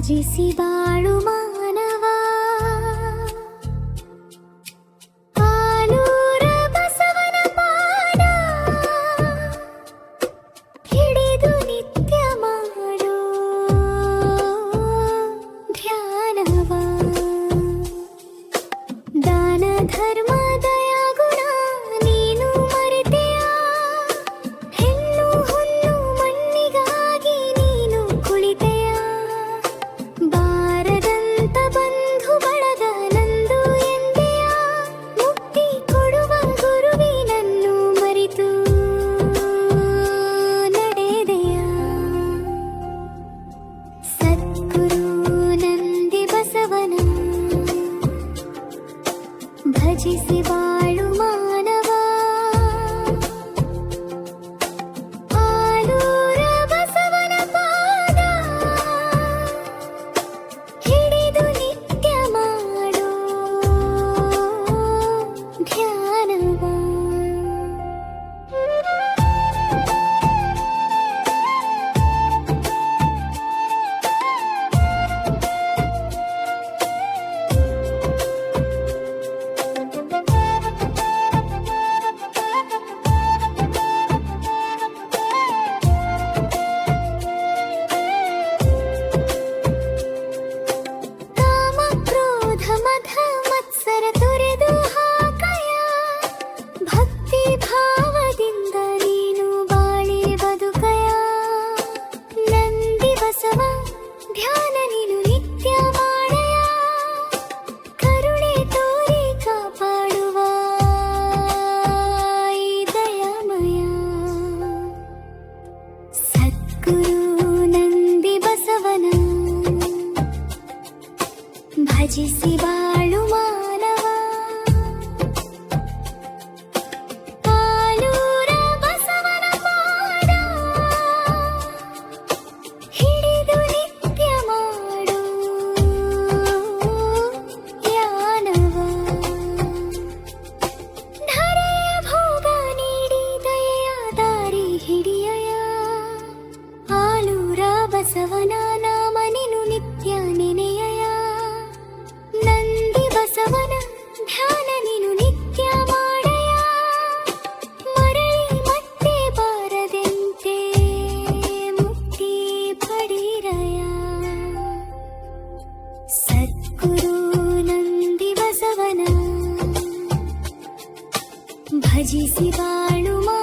जि बामः வாழுமா? ಧ್ಯಾನ ನೀನು ನಿತ್ಯ ಮಾಡಯ ಕರುಣೆ ತೋರಿ ಕಾಪಾಡುವ ಈ ದಯಾಮಯ ಸದ್ಗುರು ನಂದಿ ಬಸವನ ಭಜಿಸಿ ಬಸವನ ನಾಮ ನೀನು ನಿತ್ಯ ನೆನೆಯಯ ನಂದಿ ಬಸವನ ಧ್ಯಾನ ನೀನು ನಿತ್ಯ ಮಾಡಯ ಮರಳಿ ಮತ್ತೆ ಬಾರದಂತೆ ಮುಕ್ತಿ ಪಡಿರಯ ಸದ್ಗುರು ನಂದಿ ಬಸವನ ಭಜಿಸಿ ಬಾಳು ಮಾ